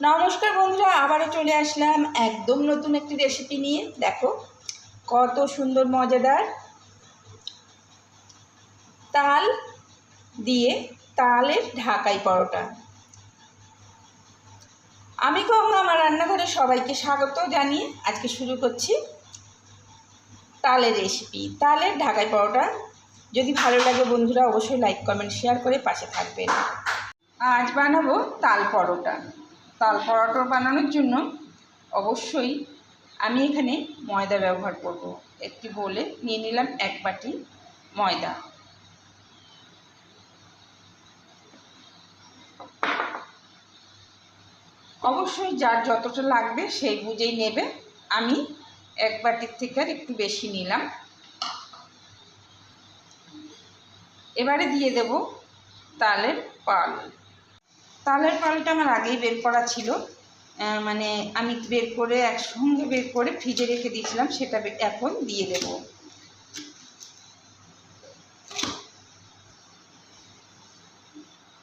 নমস্কার বন্ধুরা, আবারও চলে আসলাম একদম নতুন একটি রেসিপি নিয়ে। দেখো, কত সুন্দর, মজাদার। তাল দিয়ে তালের ঢাকাই পরোটা। আমি কখনো আমার রান্নাঘরে সবাইকে স্বাগত জানিয়ে আজকে শুরু করছি তালের রেসিপি তালের ঢাকাই পরোটা। যদি ভালো লাগে বন্ধুরা, অবশ্যই লাইক কমেন্ট শেয়ার করে পাশে থাকবেন। আজ বানাবো তাল পরোটা। তাল পরোটা বানানোর জন্য অবশ্যই আমি এখানে ময়দা ব্যবহার করব। একটি বলে নিয়ে নিলাম এক বাটি ময়দা। অবশ্যই যার যতটা লাগবে সেই বুঝেই নেবে। আমি এক বাটির থেকে আর একটু বেশি নিলাম। এবারে দিয়ে দেব তালের পাল। তালের পালটা আমার আগেই বের করা ছিল। মানে আমি বের করে একসঙ্গে বের করে ফ্রিজে রেখে দিয়েছিলাম, সেটা এখন দিয়ে দেব।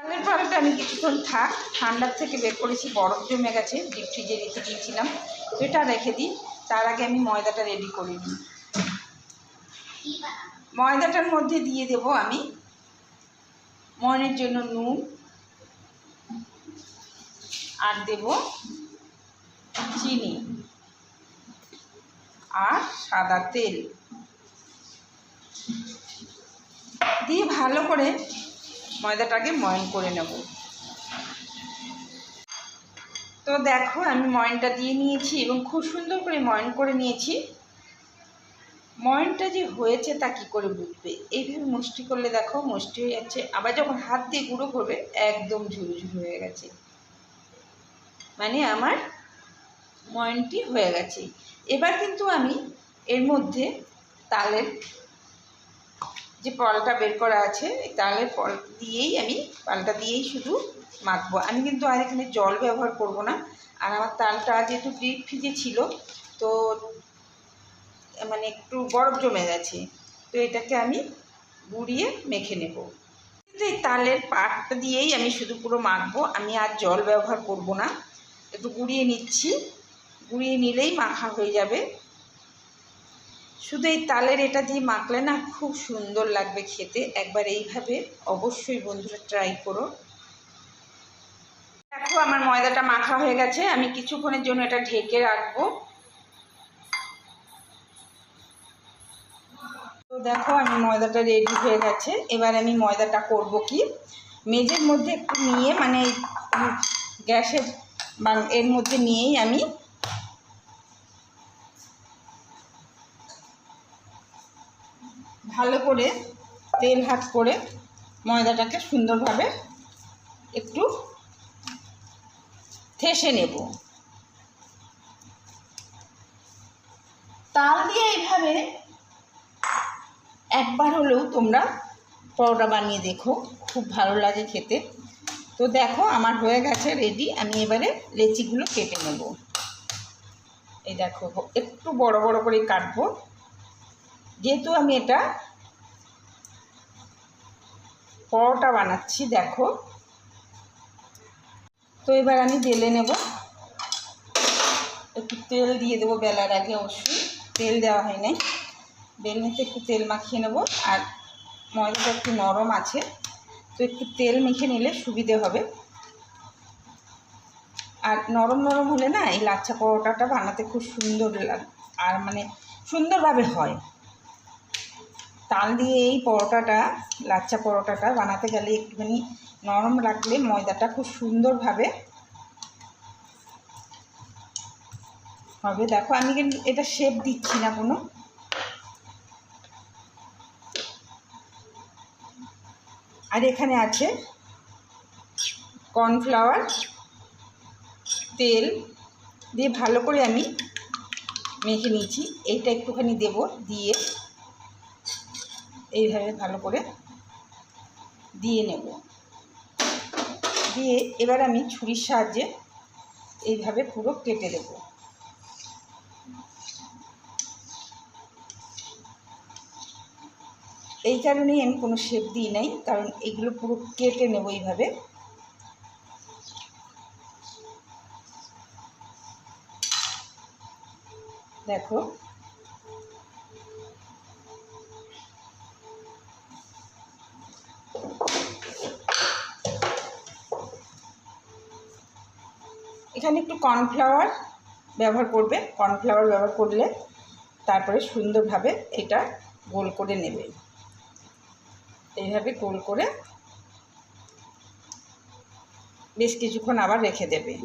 তালের পালটা আমি কিছুক্ষণ থাক, ঠান্ডার থেকে বের করেছি, বরফ জমে গেছে, ডিপ ফ্রিজে রেখে দিয়েছিলাম। এটা রেখে দিই, তার আগে আমি ময়দাটা রেডি করে নিই। ময়দাটার মধ্যে দিয়ে দেব আমি ময়নের জন্য নুন আর দেব চিনি আর সাদা তেল। দিয়ে ভালো করে ময়দাটাকে ময়ন করে নেব। তো দেখো, আমি ময়নটা দিয়ে নিয়েছি এবং খুব সুন্দর করে ময়ন করে নিয়েছি। ময়নটা যে হয়েছে তা কি করে বুঝবে? এইভাবে মুষ্টি করলে দেখো, মুষ্টি হয়ে যাচ্ছে। আবার যখন হাত দিয়ে গুঁড়ো করবে, একদম ঝুরঝুর হয়ে গেছে। মানে আমার ময়নটি হয়ে গেছে। এবার কিন্তু আমি এর মধ্যে তালের যে পলটা বের করা আছে, এই তালের পল দিয়েই আমি, পালটা দিয়েই শুধু মাখবো। আমি কিন্তু আর এখানে জল ব্যবহার করব না। আর আমার তালটা যেহেতু ডিপ ফ্রিজে ছিল, তো মানে একটু বরফ জমে গেছে, তো এটাকে আমি গুঁড়িয়ে মেখে নেব। কিন্তু এই তালের পাটটা দিয়েই আমি শুধু পুরো মাখবো। আমি আর জল ব্যবহার করব না। একটু গুঁড়িয়ে নিচ্ছি। গুঁড়িয়ে নিলেই মাখা হয়ে যাবে। শুধু এই তালের এটা দিয়ে মাখলে না খুব সুন্দর লাগবে খেতে। একবার এইভাবে অবশ্যই বন্ধুরা ট্রাই করো। দেখো, আমার ময়দাটা মাখা হয়ে গেছে। আমি কিছুক্ষণের জন্য এটা ঢেকে রাখব। তো দেখো, আমি ময়দাটা রেডি হয়ে গেছে। এবার আমি ময়দাটা করব কি? মেজের মধ্যে একটু নিয়ে মানে গ্যাসের বা, এর মধ্যে নিয়েই আমি ভালো করে তেল হাত করে ময়দাটাকে সুন্দরভাবে একটু থেসে নেব। তাল দিয়ে এইভাবে একবার হলেও তোমরা পরোটা বানিয়ে দেখো, খুব ভালো লাগে খেতে। তো দেখো, আমার হয়ে গেছে রেডি আমি এবারে লেচিগুলো কেটে নেব। এই দেখো, একটু বড় বড় করে কাটবো। যেহেতু আমি এটা পরোটা বানাচ্ছি, দেখো। তো এবার আমি বেলে নেব। একটু তেল দিয়ে দেবো বেলার আগে অবশ্যই। তেল দেওয়া হয় নাই। বেলনিতে একটু তেল মাখিয়ে নেব। আর ময়দাটা একটু নরম আছে। তো একটু তেল মেখে নিলে সুবিধে হবে। আর নরম নরম হলে না এই লাচ্ছা পরোটাটা বানাতে খুব সুন্দর আর মানে সুন্দরভাবে হয়। তাল দিয়ে এই পরোটাটা, লাচ্ছা পরোটাটা বানাতে গেলে একটুখানি নরম রাখলে ময়দাটা খুব সুন্দরভাবে হবে। দেখো আমি কিন্তু এটা শেপ দিচ্ছি না কোনো। আর এখানে আছে কর্নফ্লাওয়ার, তেল দিয়ে ভালো করে আমি মেখে নিয়েছি। এইটা একটুখানি দেব দিয়ে এইভাবে ভালো করে দিয়ে নেব। দিয়ে এবার আমি ছুরির সাহায্যে এইভাবে পুরো কেটে দেব। এই কারণেই আমি কোনো শেপ দিই নাই, কারণ এগুলো পুরো কেটে নেব এইভাবে। দেখো। এখানে একটু কর্নফ্লাওয়ার ব্যবহার করবে। কর্নফ্লাওয়ার ব্যবহার করলে তারপরে সুন্দরভাবে এটা গোল করে নেবে। এইভাবে গোল করে বেশ কিছুক্ষণ আবার রেখে দেবে।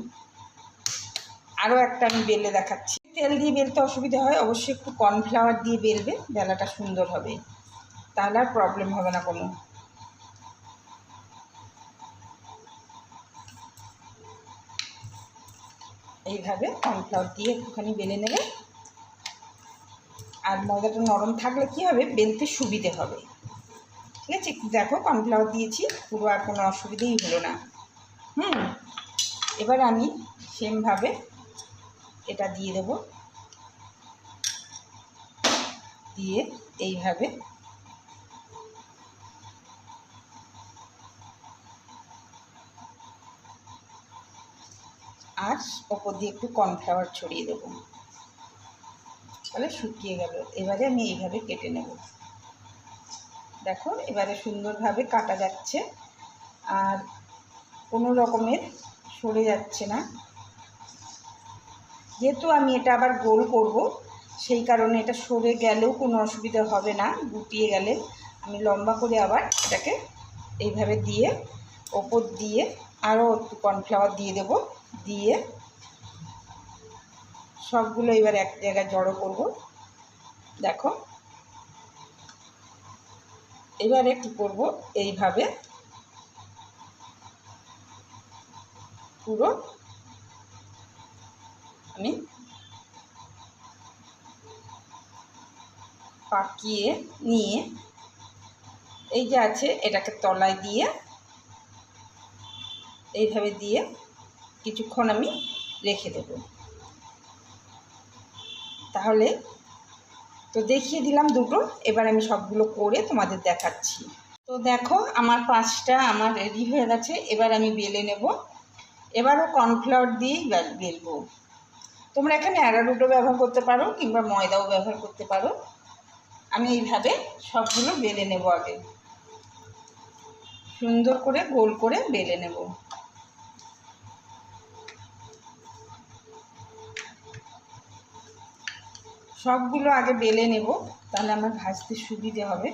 আরও একটা আমি বেলে দেখাচ্ছি। তেল দিয়ে বেলতে অসুবিধা হয়, অবশ্যই একটু কর্নফ্লাওয়ার দিয়ে বেলবে, বেলাটা সুন্দর হবে। তাহলে আর প্রবলেম হবে না কোনো। এইভাবে কর্নফ্লাওয়ার দিয়ে একটুখানি বেলে নেবে। আর ময়দাটা নরম থাকলে কী হবে? বেলতে সুবিধে হবে। ঠিক আছে? দেখো কর্নফ্লাওয়ার দিয়েছি, পুরো আর কোনো অসুবিধেই হলো না। হুম? এবার আমি সেমভাবে এটা দিয়ে দেব। দিয়ে এইভাবে আর ওপর দিয়ে একটু কর্নফ্লাওয়ার ছড়িয়ে দেবো। তাহলে শুকিয়ে গেল। এবারে আমি এইভাবে কেটে নেব। দেখো, এবারে সুন্দরভাবে কাটা যাচ্ছে আর কোনো রকমের সরে যাচ্ছে না। যেহেতু আমি এটা আবার গোল করব, সেই কারণে এটা সরে গেলেও কোনো অসুবিধা হবে না, গুটিয়ে গেলে। আমি লম্বা করে আবার এটাকে এইভাবে দিয়ে, ওপর দিয়ে আরও একটু কর্নফ্লাওয়ার দিয়ে দেব, দিয়ে সবগুলো এবার এক জায়গায় জড়ো করব। দেখো এবারে কি করব এইভাবে। পুরো আমি পাকিয়ে নিয়ে এই যে আছে এটাকে তলায় দিয়ে এইভাবে দিয়ে কিছুক্ষণ আমি রেখে দেব। তাহলে তো দেখিয়ে দিলাম দুটো, এবার আমি সবগুলো করে তোমাদের দেখাচ্ছি। তো দেখো, আমার পাঁচটা আমার রেডি হয়ে গেছে, এবার আমি বেলে নেব। এবারও কর্নফ্লাওয়ার দিয়েই বেলবো। তোমরা এখানে অ্যারারুটও ব্যবহার করতে পারো, কিংবা ময়দাও ব্যবহার করতে পারো। আমি এইভাবে সবগুলো বেলে নেব আগে। সুন্দর করে গোল করে বেলে নেব। সবগুলো আগে বেলে নেব, তাহলে আমার ভাজতে সুবিধে হবে।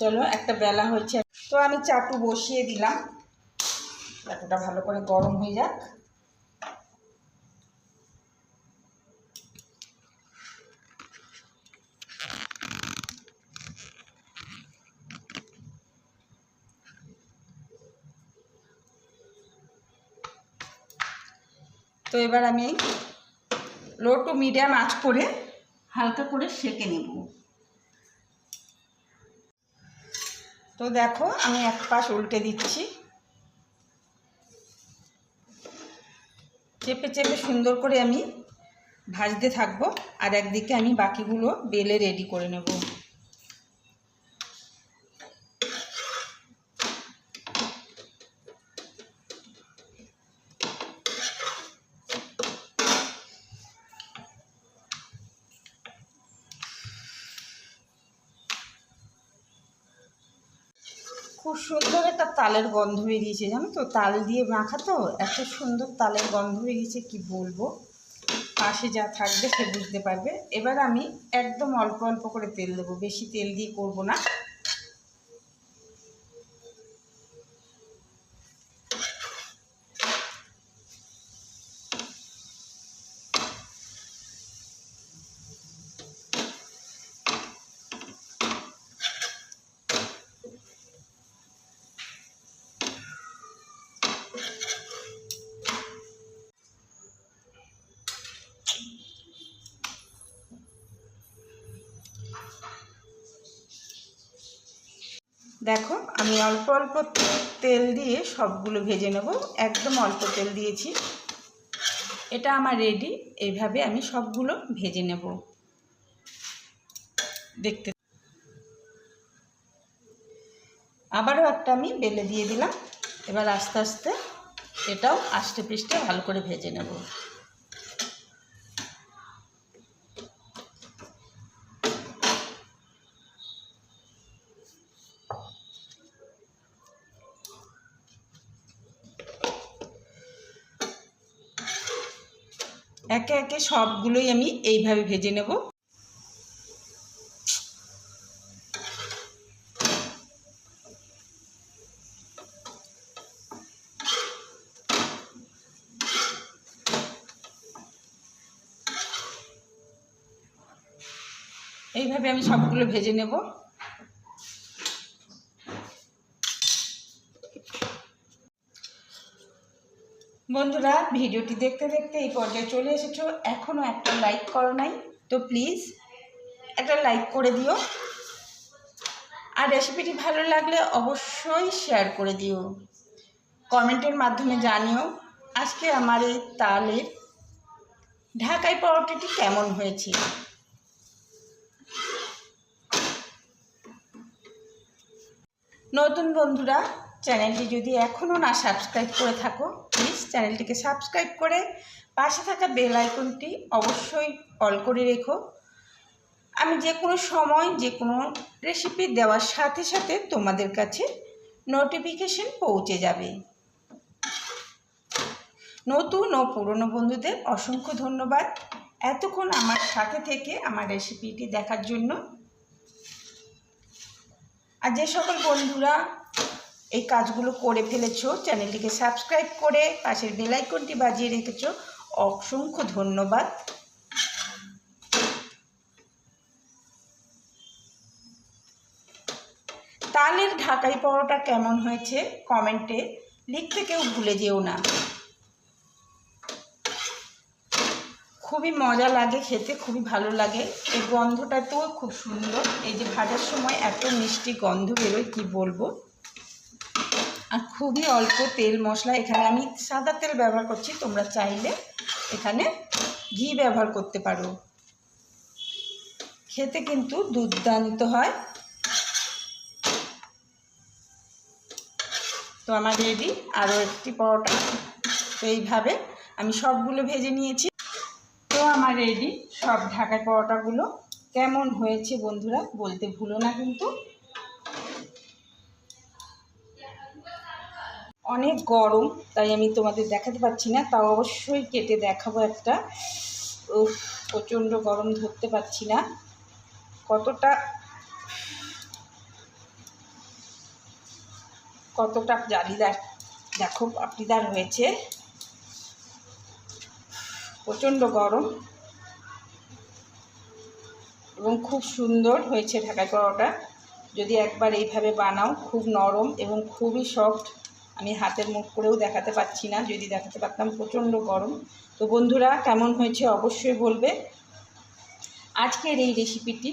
চলো, একটা বেলা হয়েছে। তো আমি চাটু বসিয়ে দিলাম। চাটুটা ভালো করে গরম হয়ে যাক। তো এবার আমি লো টু মিডিয়াম আঁচ করে হালকা করে সেকে নেব। তো দেখো আমি এক পাশ উল্টে দিচ্ছি। চেপে চেপে সুন্দর করে আমি ভাজতে থাকব আর একদিকে আমি বাকিগুলো বেলে রেডি করে নেব। খুব সুন্দর একটা তালের গন্ধ বেরিয়েছে, জানো তো? তাল দিয়ে মাখা তো, এত সুন্দর তালের গন্ধ বেরিয়েছে, কি বলব? পাশে যা থাকবে সে বুঝতে পারবে। এবার আমি একদম অল্প অল্প করে তেল দেবো, বেশি তেল দিয়ে করব না। দেখো, আমি অল্প অল্প তেল দিয়ে সবগুলো ভেজে নেব। একদম অল্প তেল দিয়েছি। এটা আমার রেডি এইভাবে আমি সবগুলো ভেজে নেব। দেখতে আবারও একটা আমি বেলে দিয়ে দিলাম। এবার আস্তে আস্তে এটাও আষ্টে পৃষ্ঠে ভালো করে ভেজে নেব। একে একে সবগুলোই আমি এইভাবে ভেজে নেব। এইভাবে আমি সবগুলো ভেজে নেব। বন্ধুরা, ভিডিওটি দেখতে দেখতে এই পর্যায়ে চলে এসেছ। এখনও একটা লাইক করো নাই, তো প্লিজ একটা লাইক করে দিও। আর রেসিপিটি ভালো লাগলে অবশ্যই শেয়ার করে দিও। কমেন্টের মাধ্যমে জানিও আজকে আমার এই তালের ঢাকাই পরোটাটি কেমন হয়েছে। নতুন বন্ধুরা চ্যানেলটি যদি এখনও না সাবস্ক্রাইব করে থাকো প্লিজ চ্যানেলটিকে সাবস্ক্রাইব করে পাশে থাকা বেল আইকনটি অবশ্যই অল করে রেখো। আমি যে কোনো সময় যে কোনো রেসিপি দেওয়ার সাথে সাথে তোমাদের কাছে নোটিফিকেশন পৌঁছে যাবে। নতুন ও পুরনো বন্ধুদের অসংখ্য ধন্যবাদ। এতক্ষণ আমার সাথে থেকে আমার রেসিপিটি দেখার জন্য। আর যে সকল বন্ধুরা এই কাজগুলো করে ফেলেছো, চ্যানেলটিকে সাবস্ক্রাইব করে পাশের বেলাইকনটি বাজিয়ে রেখেছো, অসংখ্য ধন্যবাদ। তালের ঢাকাই পরোটা কেমন হয়েছে কমেন্টে লিখতে কেউ ভুলে যেও না। খুবই মজা লাগে, খেতে খুবই ভালো লাগে। এই গন্ধটা তো খুব সুন্দর। এই যে ভাজার সময় এত মিষ্টি গন্ধ বেরোয়, কি বলব? আর খুবই অল্প তেল মশলা। এখানে আমি সাদা তেল ব্যবহার করছি, তোমরা চাইলে এখানে ঘি ব্যবহার করতে পারো। খেতে কিন্তু দুর্দান্ত হয়। তো আমার রেডি আরও একটি পরোটা। তো এইভাবে আমি সবগুলো ভেজে নিয়েছি। তো আমার রেডি, সব ঢাকায় পরোটাগুলো কেমন হয়েছে বন্ধুরা বলতে ভুলো না কিন্তু। অনেক গরম, তাই আমি তোমাদের দেখাতে পারছি না, তাও অবশ্যই কেটে দেখাবো একটা। উফ, প্রচণ্ড গরম ধরতে পারছি না। কতটা কতটা জালিদার। দেখো, পাপড়িদার হয়েছে। প্রচণ্ড গরম। এবং খুব সুন্দর হয়েছে ঢাকায় পরোটা। যদি একবার এইভাবে বানাও, খুব নরম এবং খুবই সফট আমি হাতের মুখ করেও দেখাতে পাচ্ছি না, যদি দেখাতে পারতাম প্রচণ্ড গরম। তো বন্ধুরা, কেমন হয়েছে অবশ্যই বলবে। আজকের এই রেসিপিটি